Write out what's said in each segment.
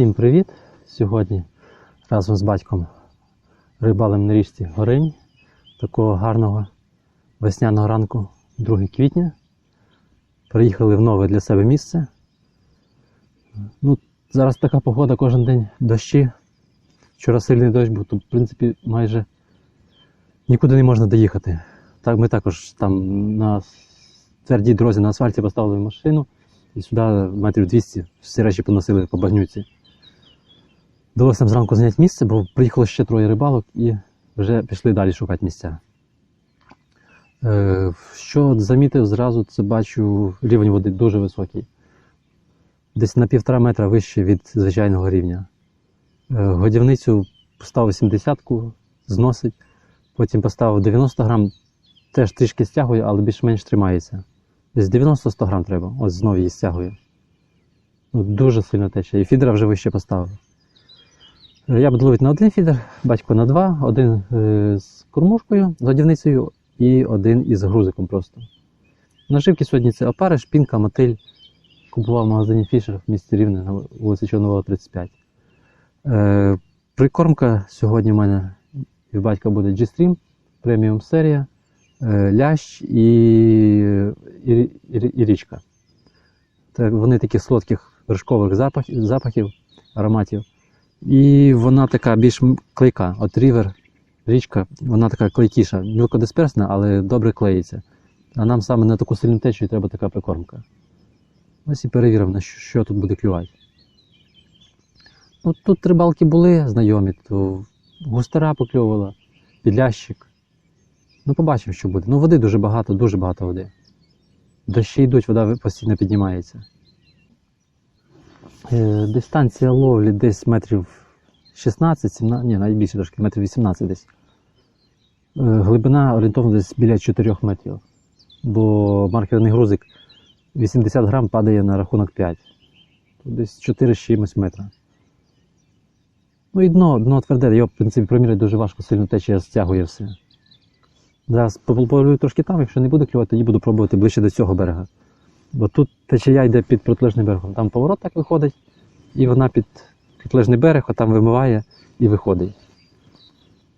Всім привіт! Сьогодні разом з батьком рибалим на річці Горинь такого гарного весняного ранку 2 квітня. Приїхали в нове для себе місце. Ну, зараз така погода кожен день дощі. Вчора сильний дощ був, то в принципі майже нікуди не можна доїхати. Так, ми також там на твердій дорозі на асфальті поставили машину і сюди метрів 200 всі речі поносили по багнюці. Вдалося нам зранку зайняти місце, бо приїхало ще троє рибалок і вже пішли далі шукати місця. Е, що замітив зразу, це бачу рівень води дуже високий. Десь на півтора метра вище від звичайного рівня. Е, годівницю поставив 70-ку, зносить, потім поставив 90 грам, теж трішки стягує, але більш-менш тримається. Десь 90-100 грам треба, ось знову її стягує. Ну, дуже сильно тече. І фідера вже вище поставив. Я буду ловити на один фідер, батько на два, один е, з кормушкою, з годівницею і один із грузиком просто. Наживки сьогодні це опариш, пінка, мотиль. Купував в магазині Фішер в місті Рівне на вулиці Чорнового 35. Е, прикормка сьогодні в мене і в батька буде G-Stream, преміум серія, е, лящ і, і, і, і річка. Так, вони таких солодких вершкових запахів, запахів, ароматів. І вона така більш клейка. От рівер, річка, вона така клейкіша, мілкодисперсна, але добре клеїться. А нам саме на таку сильну течію треба така прикормка. Ось і перевірив, на що, що тут буде клювати. Ну, тут рибалки були знайомі, то густера покльовувала, підлящик. Ну, побачимо, що буде. Ну, води дуже багато, дуже багато води. Дощі йдуть, вода постійно піднімається. Е, дистанція ловлі десь метрів 16, 17, ні, навіть більше трошки, метрів 18 десь. Е, глибина орієнтовно десь біля 4 метрів. Бо маркерний грузик 80 грам падає на рахунок 5. Тут десь 4 з чимось метра. Ну і дно, дно тверде, його, в принципі, проміряти дуже важко, сильно течія стягує все. Зараз пополюю трошки там, якщо не буде клювати, тоді буду пробувати ближче до цього берега. Бо тут течія йде під протилежним берегом. Там поворот так виходить, і вона під протилежний берег, а там вимиває і виходить.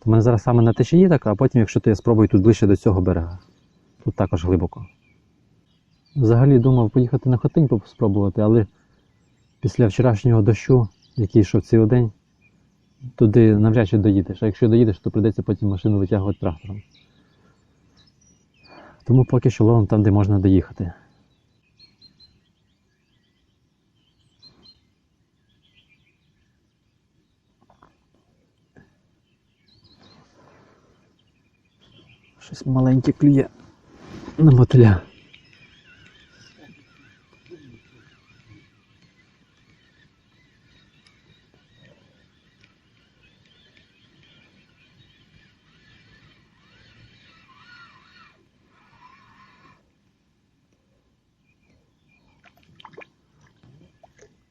В мене зараз саме на течії така, а потім, якщо то я спробую тут ближче до цього берега. Тут також глибоко. Взагалі думав поїхати на Хотинь спробувати, але після вчорашнього дощу, який йшов цілий день, туди навряд чи доїдеш. А якщо доїдеш, то прийдеться потім машину витягувати трактором. Тому поки що ловимо там, де можна доїхати. Щось маленьке клює на мотиля.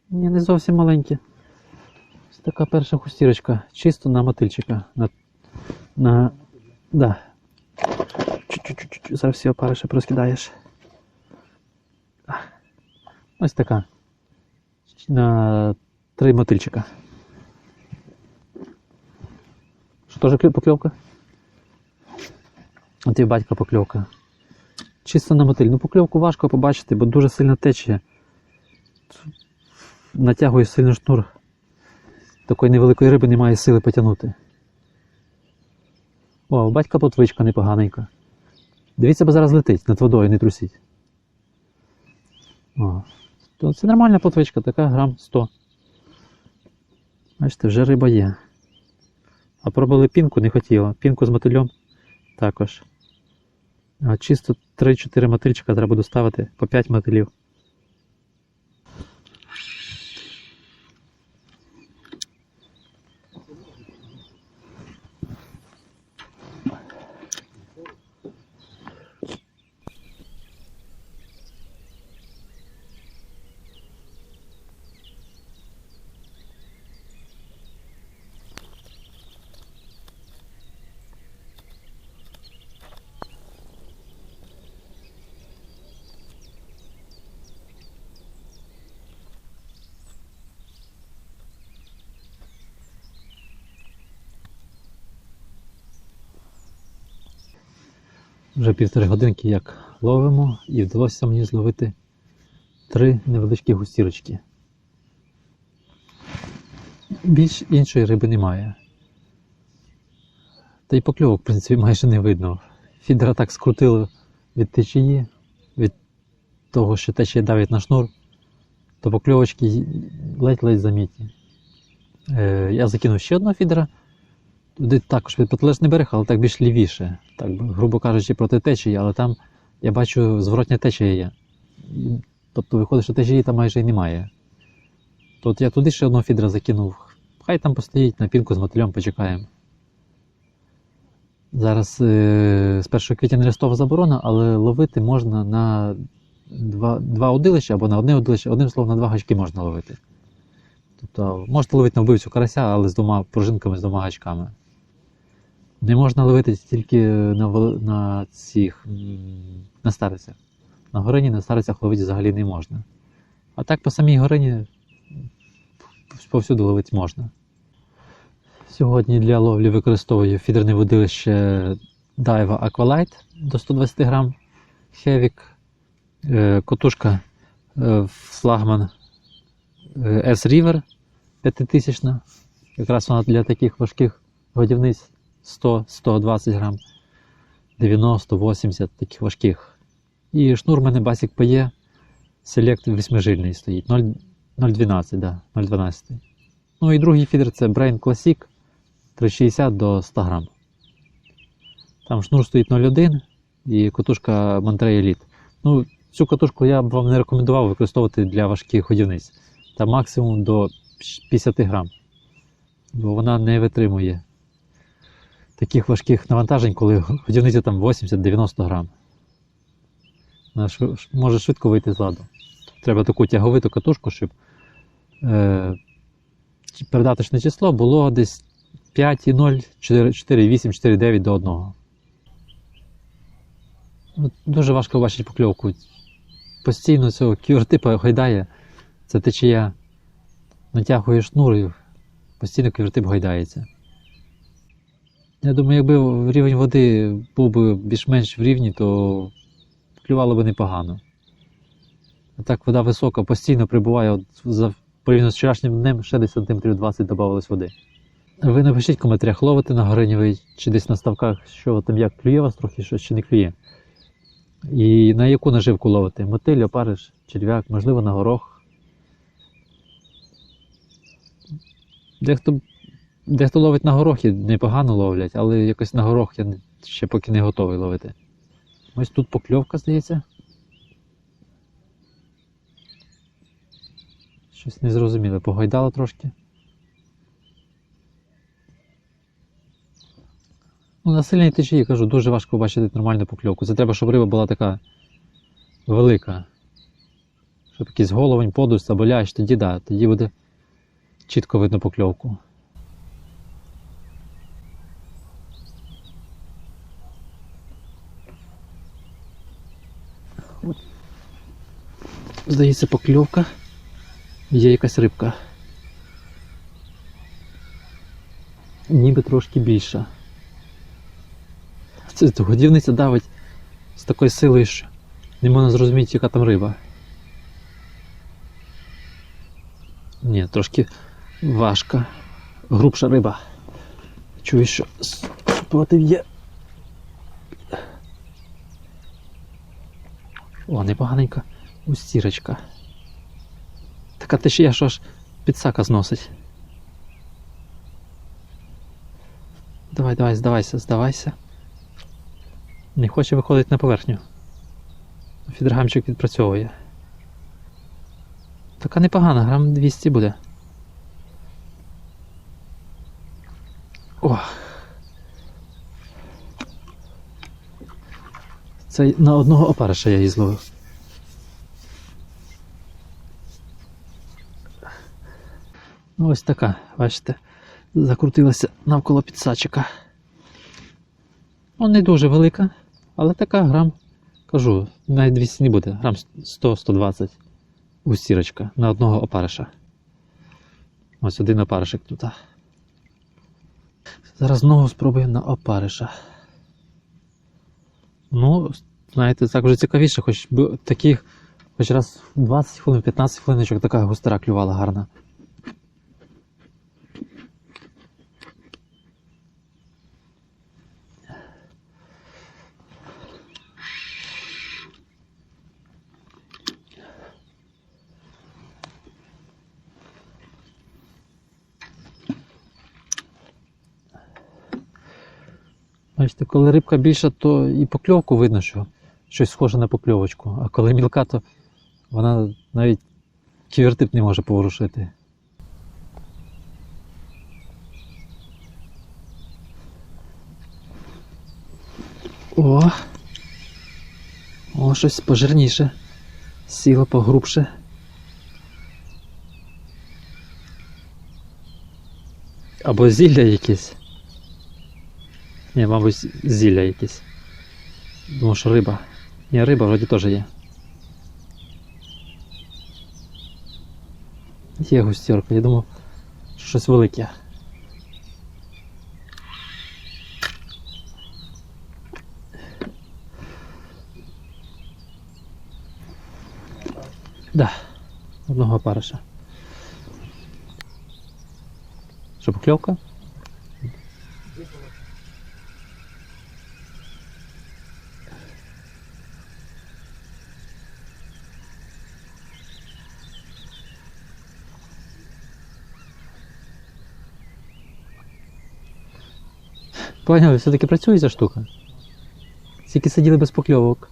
Ні, не зовсім маленькі. Ось така перша хустірочка. Чисто на мотильчика. На, на... Да. Чуть-чуть, зараз всі опари ще розкидаєш. Ось така. На три мотильчика. Що теж покльовка? От і батька покльовка. Чисто на мотиль. Ну покльовку важко побачити, бо дуже сильно течія. Натягує сильно шнур. Такої невеликої риби немає сили потягнути. О, у батька плотвичка непоганенька. Дивіться, бо зараз летить над водою, не трусіть. О, то це нормальна плотвичка, така грам 100. Бачите, вже риба є. А пробували пінку, не хотіла. Пінку з мотильом також. А чисто 3-4 мотильчика треба буде ставити по 5 мотилів. Вже півтори годинки як ловимо, і вдалося мені зловити три невеличкі густірочки. Більш іншої риби немає. Та й покльовок, в принципі, майже не видно. Фідера так скрутило від течії, від того, що течія давить на шнур, то покльовочки ледь-ледь замітні. Е, я закинув ще одного фідера, туди також під протилежний берег, але так більш лівіше, так грубо кажучи, проти течії, але там я бачу зворотня течія є. Тобто виходить, що течії там майже і немає. То от я туди ще одного фідера закинув. Хай там постоїть на пінку з мотилем, почекаємо. Зараз е, з 1 квітня нерестова заборона, але ловити можна на два, два удилища або на одне удилище, одним словом, на два гачки можна ловити. Тобто можете ловити на вбивцю карася, але з двома пружинками, з двома гачками. Не можна ловити тільки на, на цих на старицях. На горині на старицях ловити взагалі не можна. А так по самій горині повсюди ловити можна. Сьогодні для ловлі використовую фідерне водилище Daiwa Aqualight до 120 грам, Хевік, е, котушка е, флагман е, S-River 5000. Якраз вона для таких важких годівниць 100-120 грам, 90-80 таких важких. І шнур в мене Basic PE Select восьмижильний стоїть 0,12, да, 0,12. Ну і другий фідер це Brain Classic 360 до 100 грам. Там шнур стоїть 0,1 і катушка Monterey Elite. Ну, цю катушку я б вам не рекомендував використовувати для важких ходівниць. Там максимум до 50 грам. Бо вона не витримує таких важких навантажень, коли годівниця там 80-90 грам. Вона може швидко вийти з ладу. Треба таку тяговиту катушку, щоб е, передаточне число було десь 5,0, 4,8, 4,9 до 1. От Дуже важко бачити покльовку. Постійно цього ківертипа гайдає, це течія натягує шнур постійно ківертип гайдається. Я думаю, якби рівень води був би більш-менш в рівні, то клювало би непогано. А так вода висока, постійно прибуває, от за порівняно з вчорашнім днем ще десь сантиметрів 20 додавалось води. Ви напишіть в коментарях, ловите на горинівий чи десь на ставках, що там як клює вас трохи, щось чи не клює. І на яку наживку ловите? Мотиль, опариш, черв'як, можливо, на горох. Дехто, дехто ловить на горох і непогано ловлять, але якось на горох я ще поки не готовий ловити. Ось тут покльовка, здається. Щось незрозуміле, погойдало трошки. Ну, на сильній течії, кажу, дуже важко побачити нормальну покльовку. Це треба, щоб риба була така велика. Щоб якийсь головень, подусь або лящ, тоді да, тоді буде чітко видно покльовку. От. Здається, покльовка. Є якась рибка. Ніби трошки більша. Це годівниця давить з такою силою, що не можна зрозуміти, яка там риба. Ні, трошки важка. Грубша риба. Чую, що супротив є. О, непоганенька устірочка. Така течія, що аж підсака зносить. Давай, давай, здавайся, здавайся. Не хоче виходити на поверхню. Фідергамчик відпрацьовує. Така непогана, грам 200 буде. О. Це на одного опариша я її зловив. Ну, ось така, бачите, закрутилася навколо підсачика. Ну, не дуже велика, але така грам, кажу, навіть 200 не буде, грам 100-120 густірочка на одного опариша. Ось один опаришик тут. Зараз знову спробуємо на опариша. Ну, знаєте, так вже цікавіше, хоч би таких, хоч раз в 20 хвилин, 15 хвилиночок така густера клювала гарна. Бачите, коли рибка більша, то і покльовку видно, що щось схоже на покльовочку. А коли мілка, то вона навіть ківертип не може поворушити. О! О, щось пожирніше. Сіло погрубше. Або зілля якесь. Ні, мабуть, зілля якесь. Думаю, що риба. Ні, риба вроді теж є. Є густірка, я думав, що щось велике. Да, одного опариша. Що, покльовка? Поняли, все-таки працює ця штука. Тільки сиділи без покльовок.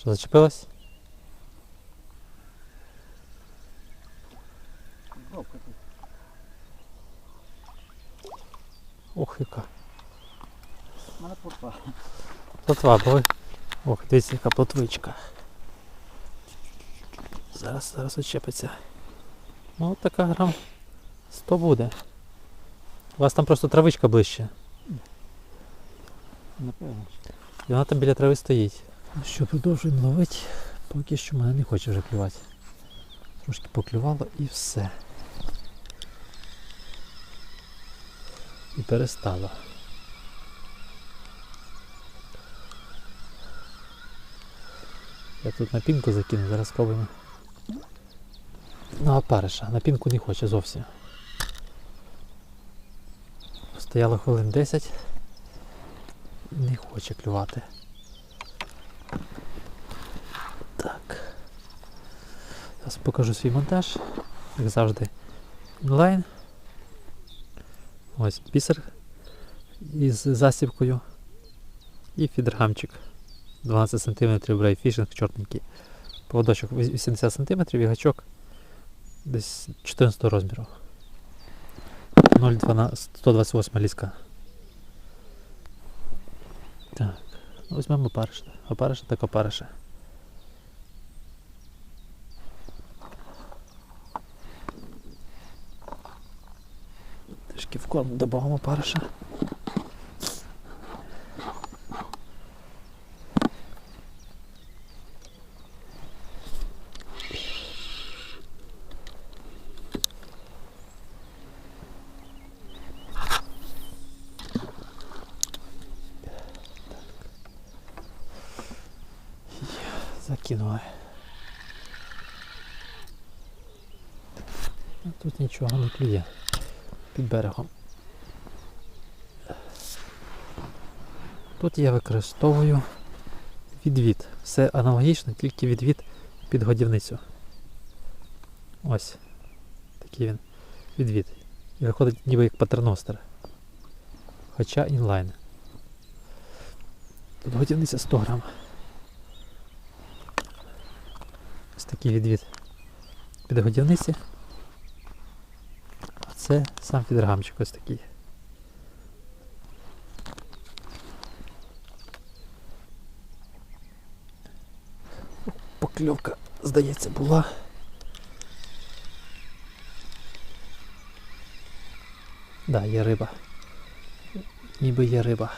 Що зачепилась? Ох, яка. У мене плотва. Плотва, бо. Ох, дивіться, яка плотвичка. Зараз, зараз очепиться. Ну, от така грам 100 буде. У вас там просто травичка ближче. Напевно. І вона там біля трави стоїть. Що, продовжуємо ловити. Поки що мене не хоче вже клювати. Трошки поклювало і все. І перестало. Я тут на пінку закину, зараз спробуємо. Ну, опариша, на пінку не хоче зовсім. Стояло хвилин 10. Не хоче клювати. Так. Зараз покажу свій монтаж. Як завжди, онлайн. Ось бісер із засібкою. І фідергамчик. 12 см брейфішинг чорненький. Поводочок 80 см і гачок десь 14 розміру. 0,12 128 ліска. Так, візьмемо опариша. Опариша так опариша. Трішки в корм додамо. Закинули. Тут нічого не клює під берегом. Тут я використовую відвід. Все аналогічно, тільки відвід під годівницю. Ось. Такий він відвід. І виходить ніби як патерностер. Хоча інлайн. Тут годівниця 100 грам. Ось такий відвід під годівниці. А це сам фідергамчик ось такий. Покльовка, здається, була. Да, є риба. Ніби є риба.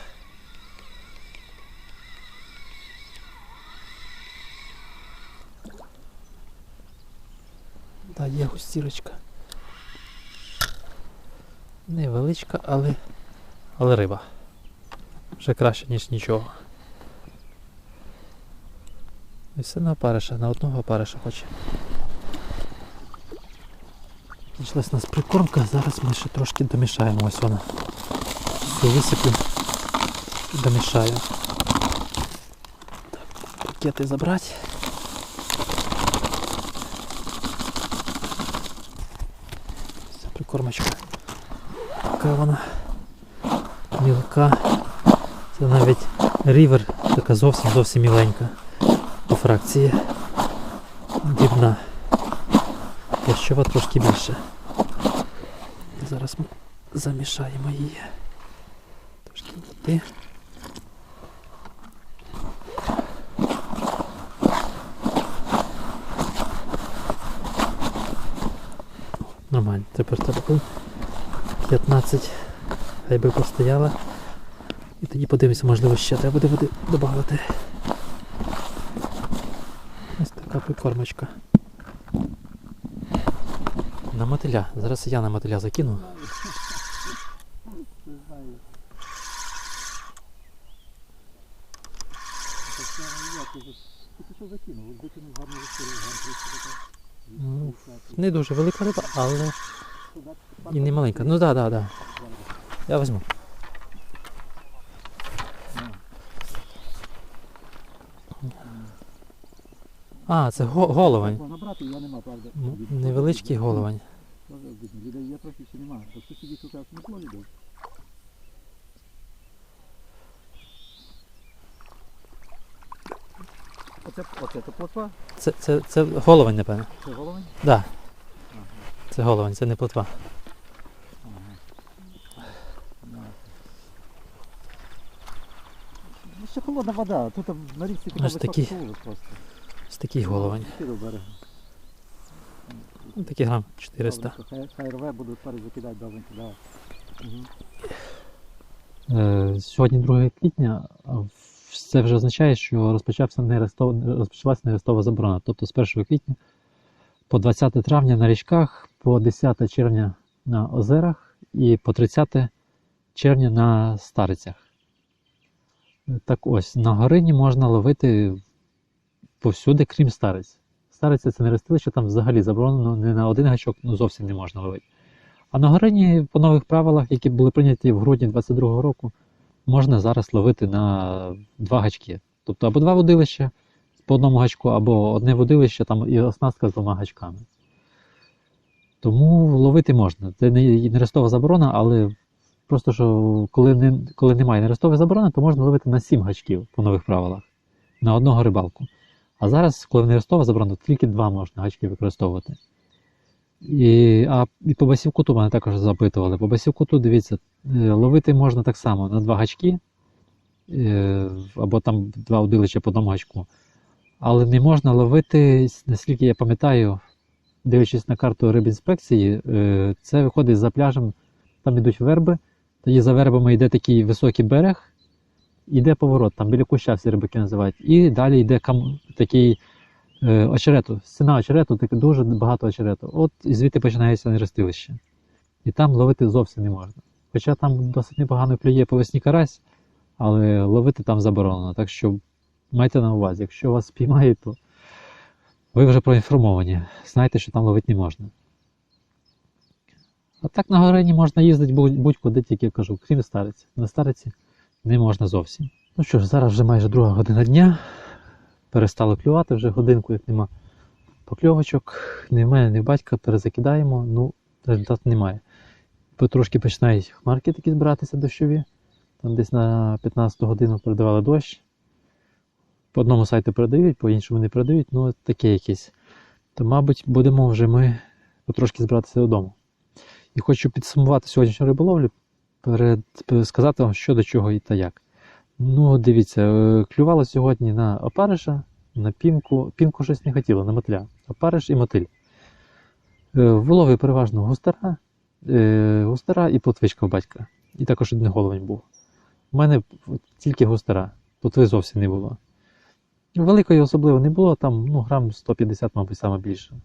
Да, є густірочка. Невеличка, але, але риба. Вже краще, ніж нічого. І все на опариша, на одного опариша хоче. Кінчилась у нас прикормка, зараз ми ще трошки домішаємо. Ось вона. Всю висиплю і домішаю. Так, пакети забрати. Це прикормочка. Така вона мілка. Це навіть рівер, така зовсім зовсім міленька фракції. Дрібна. Ящова трошки більше. Зараз ми замішаємо її. Трошки води. Нормально, тепер треба 15. Хай би постояла. І тоді подивимося, можливо, ще треба буде води додати. Ось така прикормочка. На мотиля. Зараз я на мотиля закину. Ну, Не дуже велика риба, але і не маленька. Ну так, так, так. Я візьму. А, це го- головань. Набрати я нема, правда. М, Невеличкий головань. Людей є трохи чи нема. Бо сусідів тут не було людей. Оце, оце то плотва? Це, це, це головань, напевно. Це головень? Да, Ага. це головань, це не плотва. Ага. Ну, ще холодна вода, тут на річці така Аж такі. висока солода просто. Ось такий до берега. Ну, такий грам 400. Хай, хай рве, буду тепер закидати добренько, давай. Угу. Е, Сьогодні 2 квітня, а це вже означає, що розпочався нерестов... розпочалася нерестова заборона. Тобто з 1 квітня по 20 травня на річках, по 10 червня на озерах і по 30 червня на старицях. Так ось, на горині можна ловити повсюди, крім стариць. Стариця це нерестилище, там взагалі заборонено не на один гачок, ну зовсім не можна ловити. А на горині по нових правилах, які були прийняті в грудні 22-го року, можна зараз ловити на два гачки. Тобто або два водилища по одному гачку, або одне водилище там і оснастка з двома гачками. Тому ловити можна. Це не нерестова заборона, але просто що коли, не, коли немає нерестової заборони, то можна ловити на 7 гачків по нових правилах на одного рибалку. А зараз, коли нерестова заборона, то тільки два можна гачки використовувати. І, а, і по басівкуту мене також запитували. По басівкуту, дивіться, е, ловити можна так само на два гачки, е, або там два удилища по одному гачку. Але не можна ловити, наскільки я пам'ятаю, дивлячись на карту рибінспекції, е, це виходить за пляжем, там йдуть верби, тоді за вербами йде такий високий берег, йде поворот, там біля куща всі рибаки називають. І далі йде кам... такий е, очерету, стіна очерету, таке дуже багато очерету. От і звідти починається нерестилище. І там ловити зовсім не можна. Хоча там досить непогано клює по весні карась, але ловити там заборонено. Так що майте на увазі, якщо вас спіймають, то ви вже проінформовані. Знайте, що там ловити не можна. А так на горині можна їздити будь- будь-куди, тільки кажу, крім стариці. На стариці не можна зовсім. Ну що ж, зараз вже майже друга година дня. Перестало клювати вже годинку, як нема покльовочок. Ні в мене, ні в батька перезакидаємо, ну, результату немає. Потрошки починають хмарки такі збиратися дощові. Там десь на 15 годину передавали дощ. По одному сайту передають, по іншому не передають, ну таке якесь. То, мабуть, будемо вже ми потрошки збиратися додому. І хочу підсумувати сьогоднішню риболовлю, перед, сказати вам, що до чого і та як. Ну, дивіться, е, клювало сьогодні на опариша на пінку. Пінку щось не хотіло, на мотиля. Опариш і мотиль. Е, Виловив переважно густара, е, густара і плотвичка у батька. І також один головень був. У мене тільки густара, плотви зовсім не було. Великої особливо не було, там ну, грам 150, мабуть, саме більше.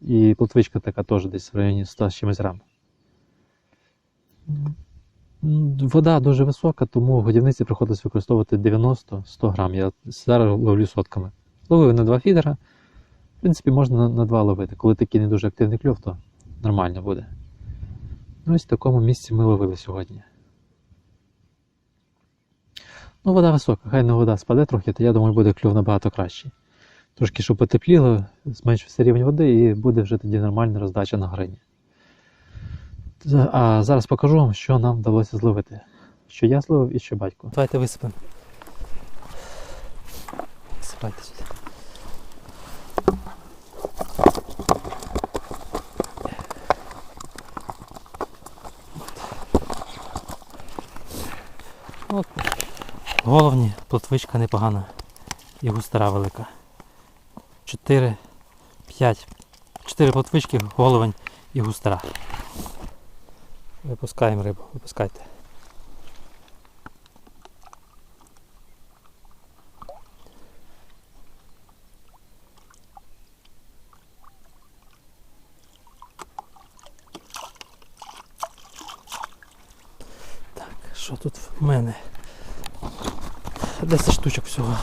І плотвичка така теж десь в районі 100 з чимось грам. Вода дуже висока, тому годівниці приходилось використовувати 90-100 грам. Я зараз ловлю сотками. Ловив на два фідера. В принципі, можна на, два ловити. Коли такий не дуже активний кльов, то нормально буде. Ну, ось в такому місці ми ловили сьогодні. Ну, вода висока, хай на вода спаде трохи, то я думаю, буде кльов набагато кращий. Трошки, щоб потепліло, зменшився рівень води і буде вже тоді нормальна роздача на грині. А зараз покажу вам, що нам вдалося зловити. Що я зловив і що батько. Давайте висипемо. Висипайте сюди. От. Головні, плотвичка непогана і густара велика. 4, 5, 4 плотвички, головень і густара. Випускаємо рибу, випускайте. Так, що тут в мене? 10 штучок всього.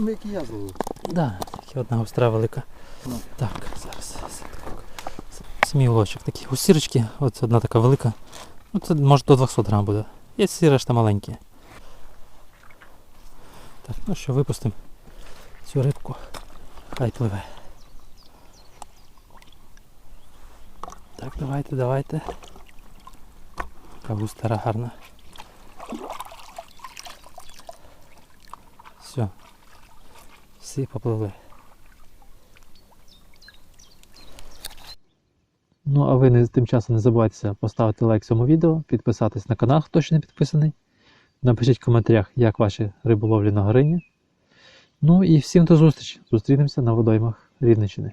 Так само, як і я зловив. Да, тільки одна густра велика. Ну. Так, зараз. Самі улочок такі гусірочки, от одна така велика. Ну, це може до 200 грам буде. Є всі решта маленькі. Так, ну що, випустимо цю рибку. Хай пливе. Так, давайте, давайте. Така густара гарна. Все. Всі попливли. Ну, а ви не, тим часом не забувайте поставити лайк цьому відео, підписатись на канал, хто ще не підписаний. Напишіть в коментарях, як ваші риболовлі на горині. Ну і всім до зустрічі. Зустрінемося на водоймах Рівненщини.